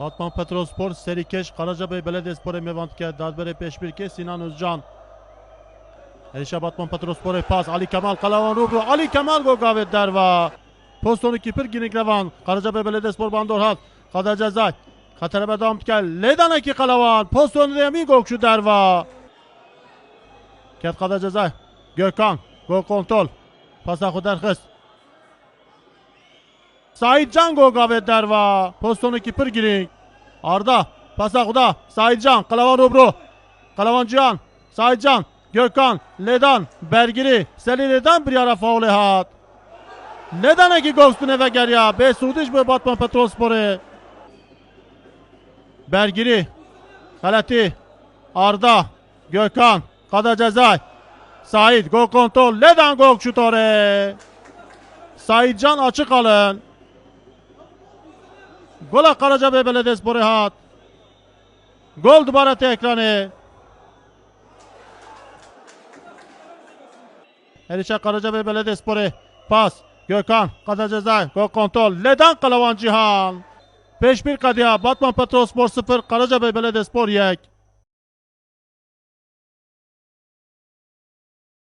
Batman Petrospor Serikeş Karacabey Belediyespor Mevantke Dadbere Peşbirke Sinan Özcan. Erişe Batman Petrospor pas Ali Kemal Kalavan Rubru Ali Kemal Gogavet Derva. Postonu Kipir Ginik Revan Karacabey Belediyespor Bandorhat Kader Cezay Katerebe Damtkel Ledanaki Kalavan Postonu Demi Gokşu Derva. Ket Kader Cezay Gökhan Gol kontrol. Pasa Huderhız Saidcan Gogavet Derva Postonu Kipir Ginik Arda Pasa Huda Saidcan Kalavan Rubru Kalavan Cihan Saidcan Gökhan Ledan Bergiri Seline'den bir ara faul hat neden ki Ghost'un eve gel ya? Be Sudiş be Batman Petrol Sporu. Bergiri. Kalati. Arda. Gökhan. Kada Cezay. Sait. Gol kontrol. Neden gol şut oraya? Saitcan açık alın. Gola Karacabey Belediyesporu hat. Gol dubara ekranı. Erişe Karacabey Belediyesporu. Pas. Gökhan. Kaza ceza. Gol kontrol. Ledan Kalavan Cihan. 5-1 Kadıya. Batman Petrol Spor 0. Karacabey Belediyespor 1.